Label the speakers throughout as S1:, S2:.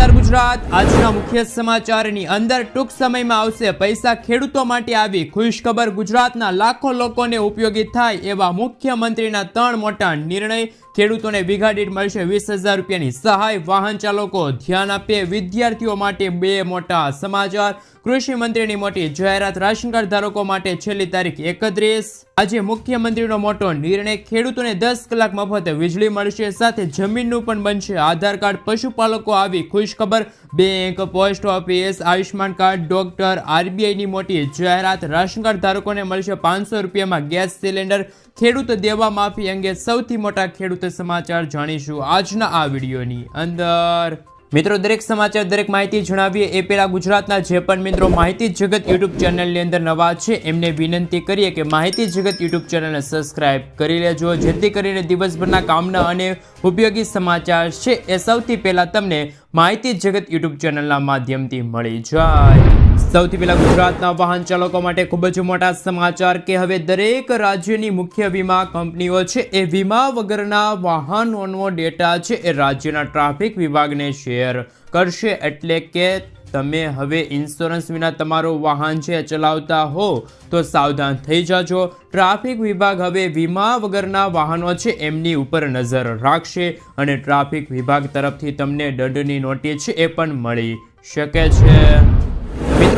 S1: નમસ્કાર ગુજરાત. આજના મુખ્ય સમાચારની અંદર ટૂંક સમયમાં આવશે. પૈસા ખેડૂતો માટે આવી ખુશખબર ગુજરાતના લાખો લોકોને ઉપયોગી થાય એવા મુખ્યમંત્રીના ત્રણ મોટા નિર્ણય. ખેડૂતોને વીઘા દીઠ મળશે વીસ હજાર રૂપિયાની સહાય. વાહન ચાલકો ધ્યાન આપે. વિદ્યાર્થીઓ માટે બે મોટા સમાચાર. કૃષિ મંત્રીની મોટી જાહેરાત રાશન કાર્ડ ધારકો માટે છેલ્લી તારીખ એકત્રીસ. આજે મુખ્યમંત્રીનો મોટો નિર્ણય, ખેડૂતોને દસ કલાક મફત વીજળી મળશે, સાથે જમીનનું પણ બનશે. આધાર કાર્ડ, પશુપાલકો આવી ખુશખબર. Bank, post office Ayushman card, doctor, આરબીઆઈની મોટી જાહેરાત રાશન કાર્ડ ધારકોને મળશે પાંચસો રૂપિયામાં ગેસ સિલિન્ડર. ખેડૂત દેવા માફી અંગે સૌથી મોટા ખેડૂત સમાચાર જાણીશું આજના આ વિડીયોની અંદર. મિત્રો, દરેક સમાચાર, દરેક માહિતી જણાવીએ એ પહેલાં ગુજરાતના જે પણ મિત્રો માહિતી જગત યુટ્યુબ ચેનલની અંદર નવા છે, એમને વિનંતી કરીએ કે માહિતી જગત યુટ્યુબ ચેનલને સબસ્ક્રાઇબ કરી લેજો, જેથી કરીને દિવસભરના કામના અને ઉપયોગી સમાચાર છે એ સૌથી પહેલાં તમને માહિતી જગત યુટ્યુબ ચેનલના માધ્યમથી મળી જાય. સૌથી પહેલા ગુજરાતના વાહન ચાલકો માટે ખૂબ જ મોટા સમાચાર કે હવે દરેક રાજ્યની મુખ્ય વીમા કંપનીઓ છે, એ વીમા વગરના વાહનોનો ડેટા છે, એ રાજ્યના ટ્રાફિક વિભાગને શેર કરશે. એટલે કે તમે હવે ઇન્સ્યોરન્સ વિના તમારું વાહન છે ચલાવતા હો, તો સાવધાન થઈ જાજો. ટ્રાફિક વિભાગ હવે વીમા વગરના વાહનો છે, એમની ઉપર નજર રાખશે અને ટ્રાફિક વિભાગ તરફથી તમને દંડની નોટિસ છે, એ પણ મળી શકે છે.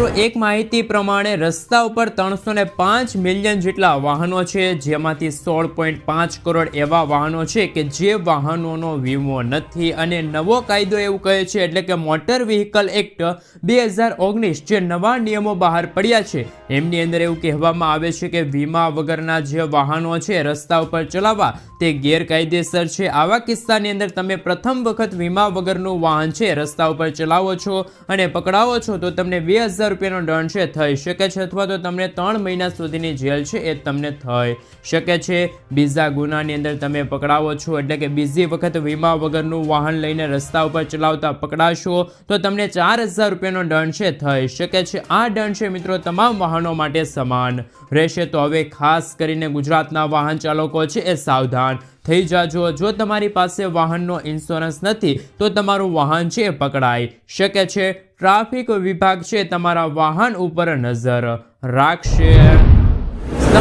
S1: મિત્રો એક માહિતી પ્રમાણે રસ્તા ઉપર ત્રણસો ને પાંચ મિલિયન જેટલા વાહનો છે, જેમાંથી સોળ પોઈન્ટ પાંચ કરોડ એવા વાહનો છે કે જે વાહનોનો વીમો નથી. અને નવો કાયદો એવું કહે છે, એટલે કે મોટર વ્હીકલ એક્ટ બે હજાર ઓગણીસ જે નવા નિયમો બહાર પડ્યા છે, એમની અંદર એવું કહેવામાં આવે છે કે વીમા વગરના જે વાહનો છે, રસ્તા ઉપર ચલાવવા તે ગેરકાયદેસર છે. આવા કિસ્સાની અંદર તમે પ્રથમ વખત વીમા વગરનું વાહન છે, રસ્તા ઉપર ચલાવો છો અને પકડાવો છો, તો તમને બે હજાર રૂપિયાનો દંડ છે થઈ શકે છે અથવા તો તમને ત્રણ મહિના સુધીની જેલ છે એ તમને થઈ શકે છે. બીજા ગુનાની અંદર તમે પકડાવો છો, એટલે કે બીજી વખત વીમા વગરનું વાહન લઈને રસ્તા ઉપર ચલાવતા પકડાશો, તો તમને ચાર હજાર રૂપિયાનો દંડ છે થઈ શકે છે. આ દંડ છે મિત્રો તમામ વાહનો માટે સમાન રહેશે. તો હવે ખાસ કરીને ગુજરાતના વાહન ચાલકો છે એ સાવધાન થઈ જાજો. જો તમારી પાસે વાહનનો ઇન્સ્યોરન્સ નથી, તો તમારું વાહન છે પકડાઈ શકે છે. ટ્રાફિક વિભાગ છે તમારા વાહન ઉપર નજર રાખશે.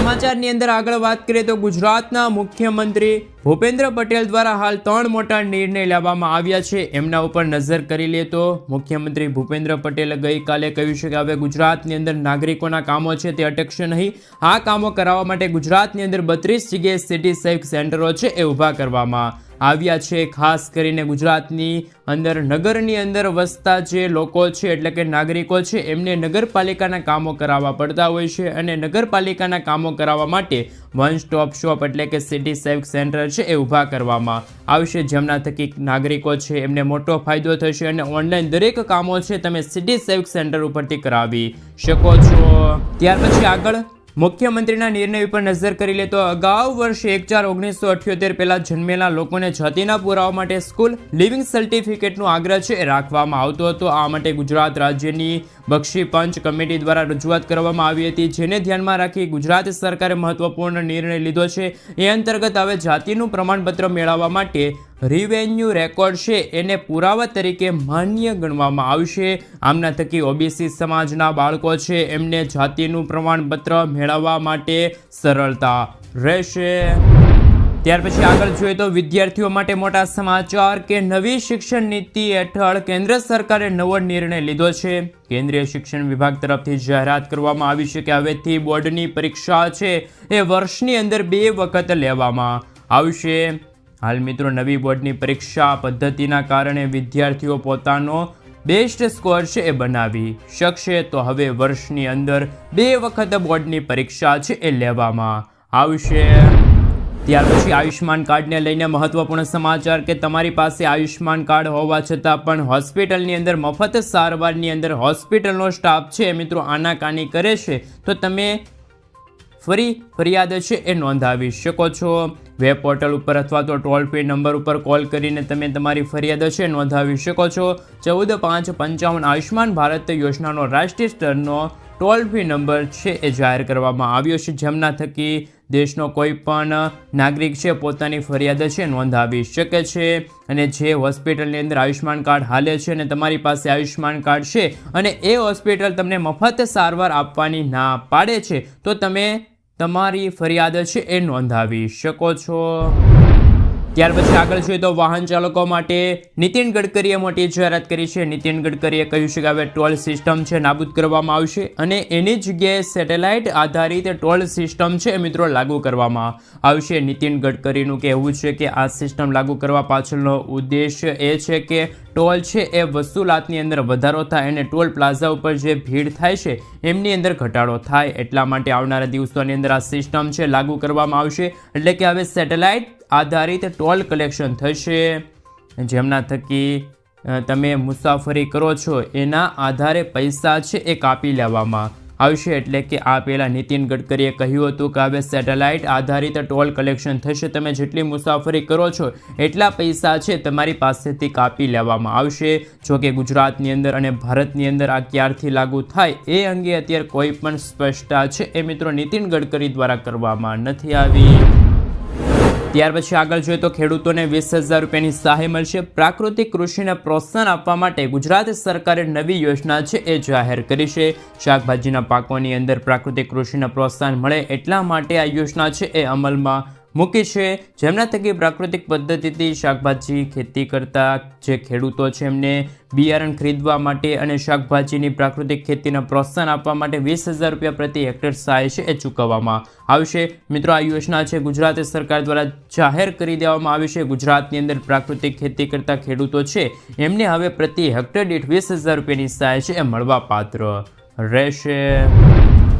S1: સમાચારની અંદર આગળ વાત કરીએ તો ગુજરાતના મુખ્યમંત્રી ભૂપેન્દ્ર પટેલ દ્વારા હાલ ત્રણ મોટા નિર્ણય લેવામાં આવ્યા છે. એમના ઉપર નજર કરી લે તો મુખ્યમંત્રી ભૂપેન્દ્ર પટેલે ગઈકાલે કહ્યું છે કે હવે ગુજરાતની અંદર નાગરિકોના કામો છે તે અટકશે નહીં. આ કામો કરાવવા માટે ગુજરાતની અંદર બત્રીસ જગ્યાએ સિટી સેફ સેન્ટરો છે એ ઊભા કરવામાં આવ્યા છે, ખાસ કરીને ગુજરાતની અંદર, નગરની અંદર વસતા જે લોકો છે, એટલે કે નાગરિકો છે, એમને નગરપાલિકાના કામો કરાવવા પડતા હોય છે અને નગરપાલિકાના કામો કરાવવા માટે વન સ્ટોપ શોપ એટલે કે સિટી સેવિક સેન્ટર છે એ ઊભા કરવામાં આવશે. જેમના થકી નાગરિકો છે, એમને મોટો ફાયદો થશે અને ઓનલાઈન દરેક કામો છે, તમે સિટી સેવિક સેન્ટર ઉપરથી કરાવી શકો છો. ત્યાર પછી આગળ મુખ્યમંત્રીના નિર્ણય ઉપર નજર કરી લે તો અગાઉ વર્ષ એક ચાર ઓગણીસો અઠ્યોતેર પહેલા જન્મેલા લોકોને જાતિના પુરાવા માટે સ્કૂલ લિવિંગ સર્ટિફિકેટનો આગ્રહ છે રાખવામાં આવતો હતો. આ માટે ગુજરાત રાજ્યની બક્ષી પંચ કમિટી દ્વારા રજૂઆત કરવામાં આવી હતી, જેને ધ્યાનમાં રાખી ગુજરાત સરકારે મહત્વપૂર્ણ નિર્ણય લીધો છે. એ અંતર્ગત હવે જાતિનું પ્રમાણપત્ર મેળવવા માટે રિવેન્યુ રેકોર્ડ છે એને પુરાવા તરીકે માન્ય ગણવામાં આવશે. આમના થકી ઓબીસી સમાજના બાળકો છે એમને જાતિનું પ્રમાણપત્ર મેળવવા માટે સરળતા રહેશે. ત્યાર પછી આગળ જોઈએ તો વિદ્યાર્થીઓ માટે મોટા સમાચાર કે નવી શિક્ષણ નીતિ હેઠળ કેન્દ્ર સરકારે નવો નિર્ણય લીધો છે. કેન્દ્રીય શિક્ષણ વિભાગ તરફથી જાહેરાત કરવામાં આવી છે કે હવેથી બોર્ડની પરીક્ષા છે એ વર્ષની અંદર બે વખત લેવામાં આવશે. હાલ મિત્રો નવી બોર્ડની પરીક્ષા પદ્ધતિના કારણે વિદ્યાર્થીઓ પોતાનો બેસ્ટ સ્કોર છે એ બનાવી શકશે. તો હવે વર્ષની અંદર બે વખત બોર્ડની પરીક્ષા છે એ લેવામાં આવશે. ત્યાર પછી આયુષ્માન કાર્ડને લઈને મહત્વપૂર્ણ સમાચાર કે તમારી પાસે આયુષ્માન કાર્ડ હોવા છતાં પણ હોસ્પિટલની અંદર મફત સારવારની અંદર હોસ્પિટલનો સ્ટાફ છે મિત્રો આનાકાની કરે છે. તો તમે ફરી ફરિયાદ છે એ નોંધાવી શકો છો. વેબ પોર્ટલ ઉપર અથવા તો ટોલ ફ્રી નંબર ઉપર કોલ કરીને તમે તમારી ફરિયાદ છે નોંધાવી શકો છો. ચૌદ પાંચ પંચાવન આયુષ્યમાન ભારત યોજનાનો રાષ્ટ્રીય સ્તરનો ટોલ ફ્રી નંબર છે એ જાહેર કરવામાં આવ્યો છે. જેમના થકી દેશનો કોઈ પણ નાગરિક છે, પોતાની ફરિયાદ છે, નોંધાવી શકે છે અને જે હોસ્પિટલની અંદર આયુષ્યમાન કાર્ડ હાલે છે અને તમારી પાસે આયુષ્યમાન કાર્ડ છે અને એ હોસ્પિટલ તમને મફત સારવાર આપવાની ના પાડે છે, તો તમે તમારી ફરિયાદ છે એ નોંધાવી શકો છો. ત્યાર પછી આગળ જોઈએ તો વાહન ચાલકો માટે નીતિન ગડકરીએ મોટી જાહેરાત કરી છે. નીતિન ગડકરીએ કહ્યું છે કે હવે ટોલ સિસ્ટમ છે નાબૂદ કરવામાં આવશે અને એની જગ્યાએ સેટેલાઇટ આધારિત ટોલ સિસ્ટમ છે એ મિત્રો લાગુ કરવામાં આવશે. નીતિન ગડકરીનું કહેવું છે કે આ સિસ્ટમ લાગુ કરવા પાછળનો ઉદ્દેશ એ છે કે ટોલ છે એ વસૂલાતની અંદર વધારો થાય અને ટોલ પ્લાઝા ઉપર જે ભીડ થાય છે એમની અંદર ઘટાડો થાય. એટલા માટે આવનારા દિવસોની અંદર આ સિસ્ટમ છે લાગુ કરવામાં આવશે. એટલે કે હવે સેટેલાઇટ આધારિત ટોલ કલેક્શન થશે. જેમના થકી તમે મુસાફરી કરો છો, એના આધારે પૈસા છે એ કાપી લેવામાં. આવશે એટલે કે આ પહેલાં નીતિન ગડકરીએ કહ્યું હતું કે હવે સેટેલાઇટ આધારિત ટોલ કલેક્શન થશે, તમે જેટલી મુસાફરી કરો છો, એટલા પૈસા છે તમારી પાસેથી કાપી લેવામાં આવશે. જો કે ગુજરાતની અંદર અને ભારતની અંદર આ ક્યારથી લાગુ થાય એ અંગે અત્યારે કોઈ પણ સ્પષ્ટતા છે એ મિત્રો નીતિન ગડકરી દ્વારા કરવામાં નથી આવી. ત્યાર પછી આગળ જોઈએ તો ખેડૂતોને વીસ હજાર રૂપિયાની સહાય મળશે. પ્રાકૃતિક કૃષિને પ્રોત્સાહન આપવા માટે ગુજરાત સરકારે નવી યોજના છે એ જાહેર કરી છે. શાકભાજીના પાકોની અંદર પ્રાકૃતિક કૃષિને પ્રોત્સાહન મળે એટલા માટે આ યોજના છે એ અમલમાં મૂકી છે. જેમના થકી પ્રાકૃતિક પદ્ધતિથી શાકભાજી ખેતી કરતા જે ખેડૂતો છે, એમને બિયારણ ખરીદવા માટે અને શાકભાજીની પ્રાકૃતિક ખેતીને પ્રોત્સાહન આપવા માટે વીસ હજાર રૂપિયા પ્રતિ હેક્ટર સહાય છે એ ચૂકવવામાં આવશે. મિત્રો, આ યોજના છે ગુજરાત સરકાર દ્વારા જાહેર કરી દેવામાં આવી છે. ગુજરાતની અંદર પ્રાકૃતિક ખેતી કરતા ખેડૂતો છે, એમને હવે પ્રતિ હેક્ટર દીઠ વીસ હજાર રૂપિયાની સહાય છે એ મળવાપાત્ર રહેશે.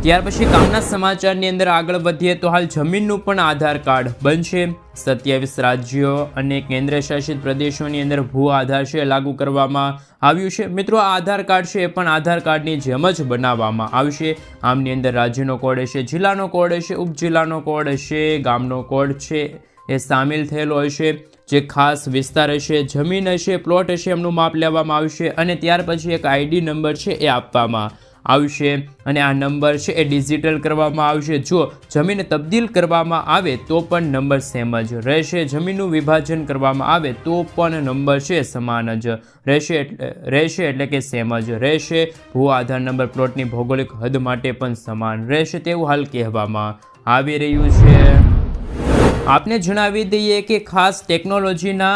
S1: ત્યાર પછી કામના સમાચારની અંદર આગળ વધીએ તો હાલ જમીનનું પણ આધાર કાર્ડ બનશે. સત્યાવીસ રાજ્યો અને કેન્દ્ર શાસિત પ્રદેશોની અંદર ભૂ આધાર છે લાગુ કરવામાં આવ્યું છે. મિત્રો, આ આધાર કાર્ડ છે એ પણ આધાર કાર્ડની જેમ જ બનાવવામાં આવશે. આમની અંદર રાજ્યનો કોડ હશે, જિલ્લાનો કોડ હશે, ઉપજિલ્લાનો કોડ હશે, ગામનો કોડ છે એ સામેલ થયેલો હશે. જે ખાસ વિસ્તાર હશે, જમીન હશે, પ્લોટ હશે એમનું માપ લેવામાં આવશે અને ત્યાર પછી એક આઈડી નંબર છે એ આપવામાં આવશે અને આ નંબર છે એ ડિજિટલ કરવામાં આવશે. જો જમીન તબદીલ કરવામાં આવે તો પણ નંબર સેમ જ રહેશે. જમીનનું વિભાજન કરવામાં આવે તો પણ નંબર છે સમાન જ રહેશે રહેશે એટલે કે સેમ જ રહેશે. ભૂ આધાર નંબર પ્લોટની ભૌગોલિક હદ માટે પણ સમાન રહેશે તેવું હાલ કહેવામાં આવી રહ્યું છે. આપને જણાવી દઈએ કે ખાસ ટેકનોલોજીના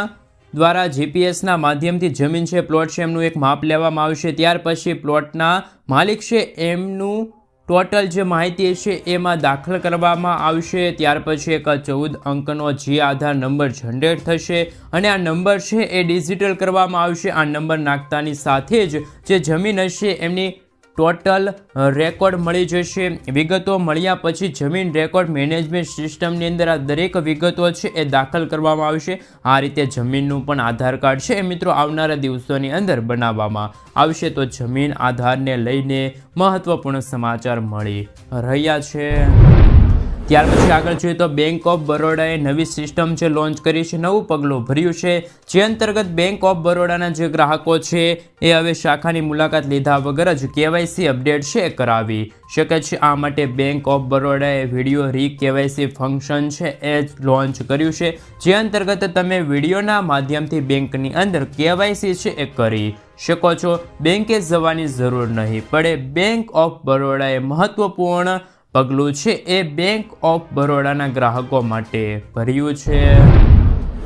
S1: દ્વારા જીપીએસના માધ્યમથી જમીન છે, પ્લોટ છે, એમનું એક માપ લેવામાં આવશે ત્યાર પછી પ્લોટના માલિક છે, એમનું ટોટલ જે માહિતી છે, એમાં દાખલ કરવામાં આવશે. ત્યાર પછી એક ચૌદ અંકનો જી આધાર નંબર જનરેટ થશે અને આ નંબર છે એ ડિજિટલ કરવામાં આવશે. આ નંબર નાખતાની સાથે જ જે જમીન હશે, એમની ટોટલ રેકોર્ડ મળી જશે. વિગતો મળ્યા પછી જમીન રેકોર્ડ મેનેજમેન્ટ સિસ્ટમની અંદર આ દરેક વિગતો છે એ દાખલ કરવામાં આવશે. આ રીતે જમીનનું પણ આધાર કાર્ડ છે એ મિત્રો આવનારા દિવસોની અંદર બનાવવામાં આવશે. તો જમીન આધારને લઈને મહત્વપૂર્ણ સમાચાર મળી રહ્યા છે. ત્યાર પછી આગળ જોઈએ તો બેંક ઓફ બરોડાએ નવી સિસ્ટમ છે લોન્ચ કરી છે, નવું પગલું ભર્યું છે. જે અંતર્ગત બેંક ઓફ બરોડાના જે ગ્રાહકો છે, એ હવે શાખાની મુલાકાત લીધા વગર જ કેવાયસી અપડેટ છે કરાવી શકે છે. આ માટે બેંક ઓફ બરોડાએ વીડિયો રી કેવાયસી ફંક્શન છે એ લોન્ચ કર્યું છે. જે અંતર્ગત તમે વિડીયોના માધ્યમથી બેંકની અંદર કેવાયસી છે એ કરી શકો છો. બેંકે જવાની જરૂર નહીં પડે. બેંક ઓફ બરોડાએ મહત્વપૂર્ણ પગલું છે એ બેંક ઓફ બરોડાના ગ્રાહકો માટે ભર્યું છે.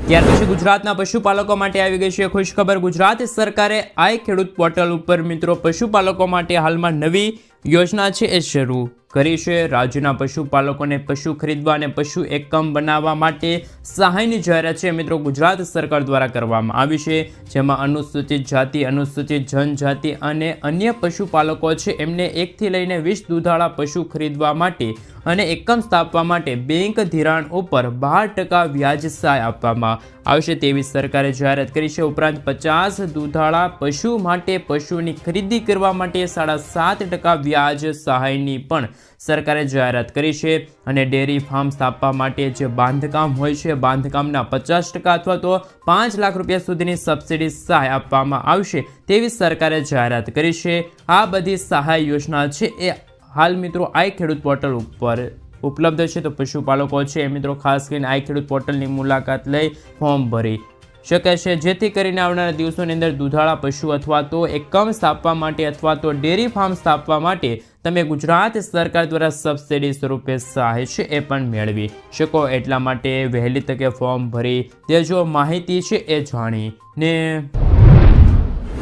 S1: ત્યાર પછી ગુજરાતના પશુપાલકો માટે આવી ગઈ છે ખુશખબર. ગુજરાત સરકારે આઈ ખેડૂત પોર્ટલ ઉપર મિત્રો પશુપાલકો માટે હાલમાં નવી યોજના છે એ શરૂ. કરી છે રાજ્યના પશુપાલકોને પશુ ખરીદવા અને પશુ એકમ બનાવવા માટે સહાયની જાહેરાત છે મિત્રો ગુજરાત સરકાર દ્વારા કરવામાં આવી છે, જેમાં અનુસૂચિત જાતિ, અનુસૂચિત જનજાતિ અને અન્ય પશુપાલકો છે એમને એકથી લઈને વીસ દૂધાળા પશુ ખરીદવા માટે અને એકમ સ્થાપવા માટે બેંક ધિરાણ ઉપર બાર ટકા વ્યાજ સહાય આપવામાં આવશે. તેવી સરકારે જાહેરાત કરી છે, ઉપરાંત પચાસ દૂધાળા પશુ માટે પશુની ખરીદી કરવા માટે સાડા સાત ટકા વ્યાજ સહાયની પણ સરકારે જાહેરાત કરી છે અને ડેરી ફાર્મ સ્થાપવા માટે જે બાંધકામ હોય છે, બાંધકામના પચાસ ટકા અથવા તો પાંચ લાખ રૂપિયા સુધીની સબસિડી સહાય આપવામાં આવશે તેવી સરકારે જાહેરાત કરી છે. આ બધી સહાય યોજના છે એ હાલ મિત્રો આઈ ખેડૂત પોર્ટલ ઉપર ઉપલબ્ધ છે. તો પશુપાલકો છે એ મિત્રો ખાસ કરીને આઈ ખેડૂત પોર્ટલની મુલાકાત લઈ ફોર્મ ભરી શકે છે જેથી કરીને આવનારા દિવસોની અંદર દૂધાળા પશુ અથવા તો એકમ સ્થાપવા માટે અથવા તો ડેરી ફાર્મ સ્થાપવા માટે તમે ગુજરાત સરકાર દ્વારા સબસિડી સ્વરૂપે સહાય છે એ પણ મેળવી શકો. એટલા માટે વહેલી તકે ફોર્મ ભરી દેજો. માહિતી છે એ જાણી ને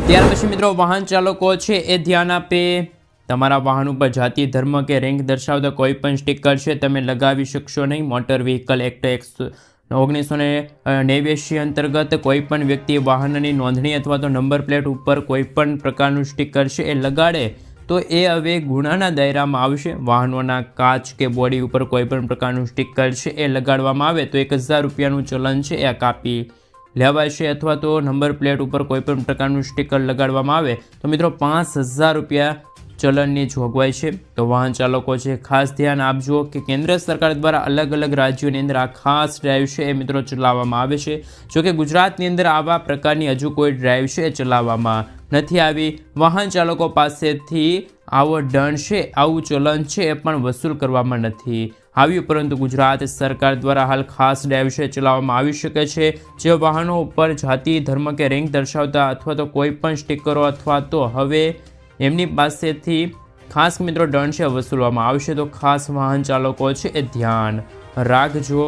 S1: ત્યાર પછી મિત્રો વાહન ચાલકો છે એ ધ્યાન આપે. તમારા વાહન ઉપર જાતિ, ધર્મ કે રેન્ક દર્શાવતા કોઈ પણ સ્ટીકર છે, તમે લગાવી શકશો નહીં. મોટર વ્હીકલ એક્ટ એકસો ઓગણીસો ને નેવ્યાસી અંતર્ગત કોઈ પણ વ્યક્તિ વાહનની નોંધણી અથવા તો નંબર પ્લેટ ઉપર કોઈ પણ પ્રકારનું સ્ટીકર છે એ લગાડે, તો એ હવે ગુનાના દાયરામાં આવશે. વાહનોના કાચ કે બોડી ઉપર કોઈ પણ પ્રકારનું સ્ટીકર છે એ લગાડવામાં આવે, તો એક હજાર રૂપિયાનું ચલન છે એ કાપી લેવાશે અથવા તો નંબર પ્લેટ ઉપર કોઈ પણ પ્રકારનું સ્ટીકર લગાડવામાં આવે. તો મિત્રો, પાંચ હજાર રૂપિયા ચલણની જોગવાઈ છે. તો વાહન ચાલકો છે, ખાસ ધ્યાન આપજો કે કેન્દ્ર સરકાર દ્વારા અલગ અલગ રાજ્યોની અંદર આ ખાસ ડ્રાઈવ છે એ મિત્રો ચલાવવામાં આવે છે. જોકે ગુજરાતની અંદર આવા પ્રકારની હજુ કોઈ ડ્રાઈવ છે એ ચલાવવામાં નથી આવી. વાહન ચાલકો પાસેથી આવો દંડ છે, આવું ચલણ છે એ પણ વસૂલ કરવામાં નથી આવ્યું. પરંતુ ગુજરાત સરકાર દ્વારા હાલ ખાસ ડ્રાઈવ છે ચલાવવામાં આવી શકે છે. જે વાહનો ઉપર જાતિ, ધર્મ કે રેન્ક દર્શાવતા અથવા તો કોઈ પણ સ્ટીકરો અથવા તો હવે એમની પાસેથી ખાસ મિત્રો દંડ છે વસૂલવામાં આવશે તો ખાસ વાહન ચાલકો છે એ ધ્યાન રાખજો.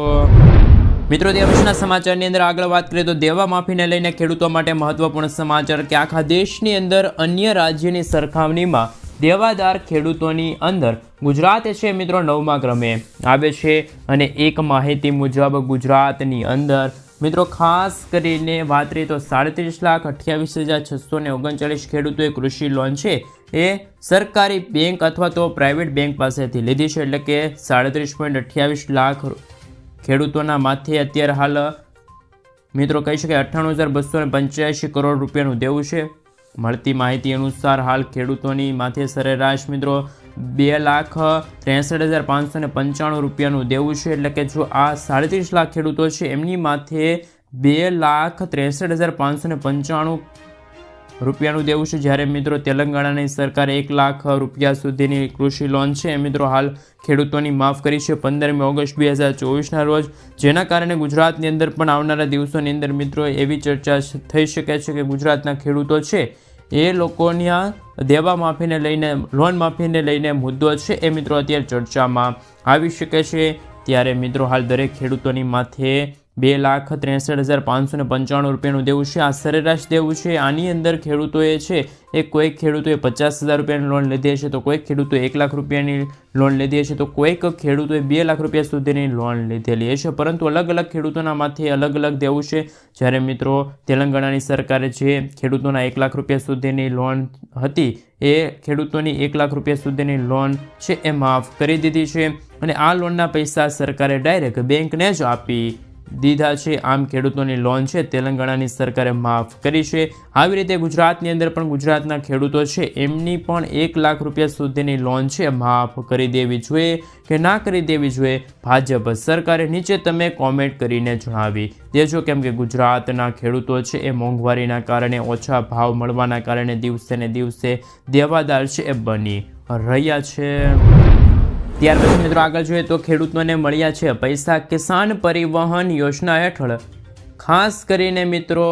S1: મિત્રો, તે સમાચારની અંદર આગળ વાત કરીએ તો દેવા માફીને લઈને ખેડૂતો માટે મહત્વપૂર્ણ સમાચાર કે આખા દેશની અંદર અન્ય રાજ્યની સરખામણીમાં દેવાદાર ખેડૂતોની અંદર ગુજરાત છે મિત્રો નવમા ક્રમે આવે છે અને એક માહિતી મુજબ ગુજરાતની અંદર મિત્રો, ખાસ કરીને વાત કરીએ તો સાડત્રીસ લાખ અઠ્યાવીસ હજાર છસો ને ઓગણચાલીસ ખેડૂતોએ કૃષિ લોન છે એ સરકારી બેંક અથવા તો પ્રાઇવેટ બેંક પાસેથી લીધી છે. એટલે કે સાડત્રીસ પોઈન્ટ અઠ્યાવીસ લાખ ખેડૂતોના માથે અત્યારે હાલ, મિત્રો, કહી શકાય અઠ્ઠાણું હજાર બસો પંચ્યાસી કરોડ રૂપિયાનું દેવું છે. મળતી માહિતી અનુસાર હાલ ખેડૂતોની માથે સરેરાશ, મિત્રો બે લાખ ત્રેસઠ હજાર પાંચસો ને પંચાણું રૂપિયાનું દેવું છે. એટલે કે જો આ સાડત્રીસ લાખ ખેડૂતો છે, એમની માથે બે લાખ ત્રેસઠ હજાર પાંચસો ને પંચાણું રૂપિયાનું દેવું છે. જ્યારે મિત્રો તેલંગાણાની સરકારે એક લાખ રૂપિયા સુધીની કૃષિ લોન છે. એ મિત્રો હાલ ખેડૂતોની માફ કરી છે. પંદરમી ઓગસ્ટ બે હજાર ચોવીસના રોજ. જેના કારણે ગુજરાતની અંદર પણ આવનારા દિવસોની અંદર મિત્રો એવી ચર્ચા થઈ શકે છે કે ગુજરાતના ખેડૂતો છે એ લોકોના દેવા માફીને લઈને, લોન માફીને લઈને મુદ્દો છે એ મિત્રો અત્યારે ચર્ચામાં આવી શકે છે. ત્યારે મિત્રો હાલ દરેક ખેડૂતોની માથે બે લાખ ત્રેસઠ હજાર પાંચસો ને પંચાણું રૂપિયાનું દેવું છે. આ સરેરાશ દેવું છે. આની અંદર ખેડૂતોએ છે એ કોઈક ખેડૂતોએ પચાસ હજાર રૂપિયાની લોન લીધી હશે, તો કોઈક ખેડૂતોએ એક લાખ રૂપિયાની લોન લીધી હશે, તો કોઈક ખેડૂતોએ બે લાખ રૂપિયા સુધીની લોન લીધેલી હશે. પરંતુ અલગ અલગ ખેડૂતોના માથે અલગ અલગ દેવું છે. જ્યારે મિત્રો તેલંગાણાની સરકારે જે ખેડૂતોના એક લાખ રૂપિયા સુધીની લોન હતી, એ ખેડૂતોની એક લાખ રૂપિયા સુધીની લોન છે, એ માફ કરી દીધી છે. અને આ લોનના પૈસા સરકારે ડાયરેક્ટ બેંકને જ આપી દીધા છે. આમ ખેડૂતોની લોન છે. તેલંગાણાની સરકારે માફ કરી છે. આવી રીતે ગુજરાતની અંદર પણ ગુજરાતના ખેડૂતો છે. એમની પણ એક લાખ રૂપિયા સુધીની લોન છે. માફ કરી દેવી જોઈએ કે ના કરી દેવી જોઈએ. ભાજપ સરકારે નીચે તમે કોમેન્ટ કરીને જણાવી દેજો કેમ કે ગુજરાતના ખેડૂતો છે. એ મોંઘવારીના કારણે, ઓછા ભાવ મળવાના કારણે દિવસે ને દિવસે દેવાદાર છે. એ બની રહ્યા છે. ત્યાર પછી મિત્રો આગળ જોઈએ તો ખેડૂતોને મળ્યા છે પૈસા કિસાન પરિવહન યોજના હેઠળ. ખાસ કરીને મિત્રો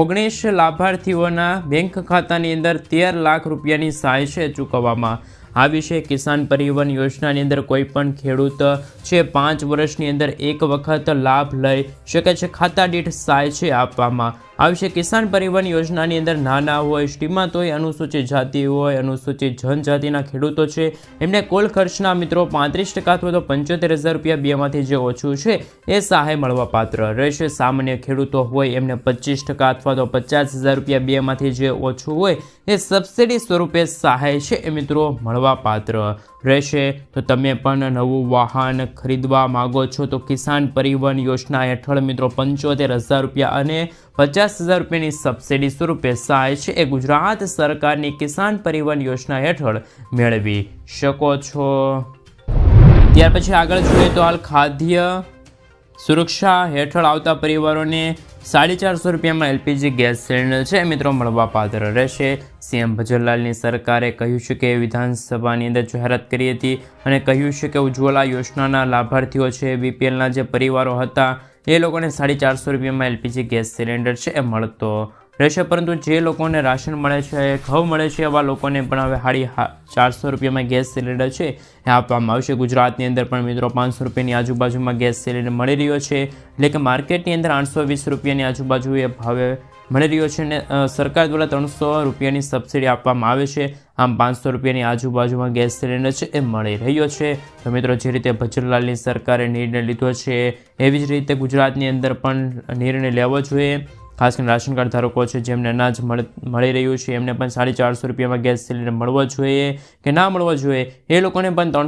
S1: ઓગણીસ લાભાર્થીઓના બેંક ખાતાની અંદર તેર લાખ રૂપિયાની સહાય છે ચૂકવવામાં આવી છે. કિસાન પરિવહન યોજનાની અંદર કોઈ પણ ખેડૂત છે પાંચ વર્ષની અંદર એક વખત લાભ લઈ શકે છે. ખાતા દીઠ સહાય છે આપવામાં આવશે કિસાન પરિવહન યોજનાની અંદર નાના હોય, શ્રીમંત હોય, અનુસૂચિત જાતિ હોય, અનુસૂચિત જનજાતિના ખેડૂતો છે. એમને કુલ ખર્ચના મિત્રો પાંત્રીસ ટકા અથવા તો પંચોતેર હજાર રૂપિયા બેમાંથી જે ઓછું છે, એ સહાય મળવા પાત્ર રહેશે. સામાન્ય ખેડૂતો હોય, એમને પચીસ ટકા અથવા તો પચાસ હજાર રૂપિયા બેમાંથી જે ઓછું હોય, એ સબસિડી સ્વરૂપે સહાય છે એ મિત્રો મળવા પાત્ર રહેશે. તો તમે પણ નવું વાહન ખરીદવા માગો છો તો કિસાન પરિવહન યોજના હેઠળ મિત્રો પંચોતેર હજાર રૂપિયા અને પચાસ હજાર રૂપિયાની સબસિડી સ્વરૂપે સહાય છે. એ ગુજરાત સરકારની કિસાન પરિવહન યોજના હેઠળ મેળવી શકો છો. ત્યાર પછી આગળ જોઈએ તો હાલ ખાદ્ય સુરક્ષા હેઠળ આવતા પરિવારોને સાડી ચારસો રૂપિયામાં એલપીજી ગેસ સિલિન્ડર છે મિત્રો મળવા પાત્ર રહેશે. સીએમ ભજનલાલની સરકારે કહ્યું છે કે વિધાનસભાની અંદર જાહેરાત કરી હતી અને કહ્યું છે કે ઉજ્જવલા યોજનાના લાભાર્થીઓ છે, બીપીએલના જે પરિવારો હતા, એ લોકોને સાડી ચારસો રૂપિયામાં એલપીજી ગેસ સિલિન્ડર છે, એ મળતો રહેશે, પરંતુ જે લોકોને રાશન મળે છે ઘઉં મળે છે, એવા લોકોને પણ હવે હાડી ચારસો રૂપિયામાં ગેસ સિલિન્ડર છે, એ આપવામાં આવશે. ગુજરાતની અંદર પણ મિત્રો પાંચસો રૂપિયાની આજુબાજુમાં ગેસ સિલિન્ડર મળી રહ્યો છે. એટલે કે માર્કેટની અંદર આઠસો વીસ રૂપિયાની આજુબાજુ એ ભાવે મળી રહ્યો છે અને સરકાર દ્વારા ત્રણસો રૂપિયાની સબસિડી આપવામાં આવે છે. આમ પાંચસો રૂપિયાની આજુબાજુમાં ગેસ સિલિન્ડર છે, એ મળી રહ્યો છે. તો મિત્રો જે રીતે ભજનલાલની સરકારે નિર્ણય લીધો છે, એવી જ રીતે ગુજરાતની અંદર પણ નિર્ણય લેવો જોઈએ. ખાસ કરીને રાશન કાર્ડ ધારકો છે, જેમને અનાજ મળ- રહ્યું છે, એમને પણ સાડી ચારસો રૂપિયામાં ગેસ સિલિન્ડર મળવો જોઈએ કે ના મળવો જોઈએ? એ લોકોને પણ ત્રણસો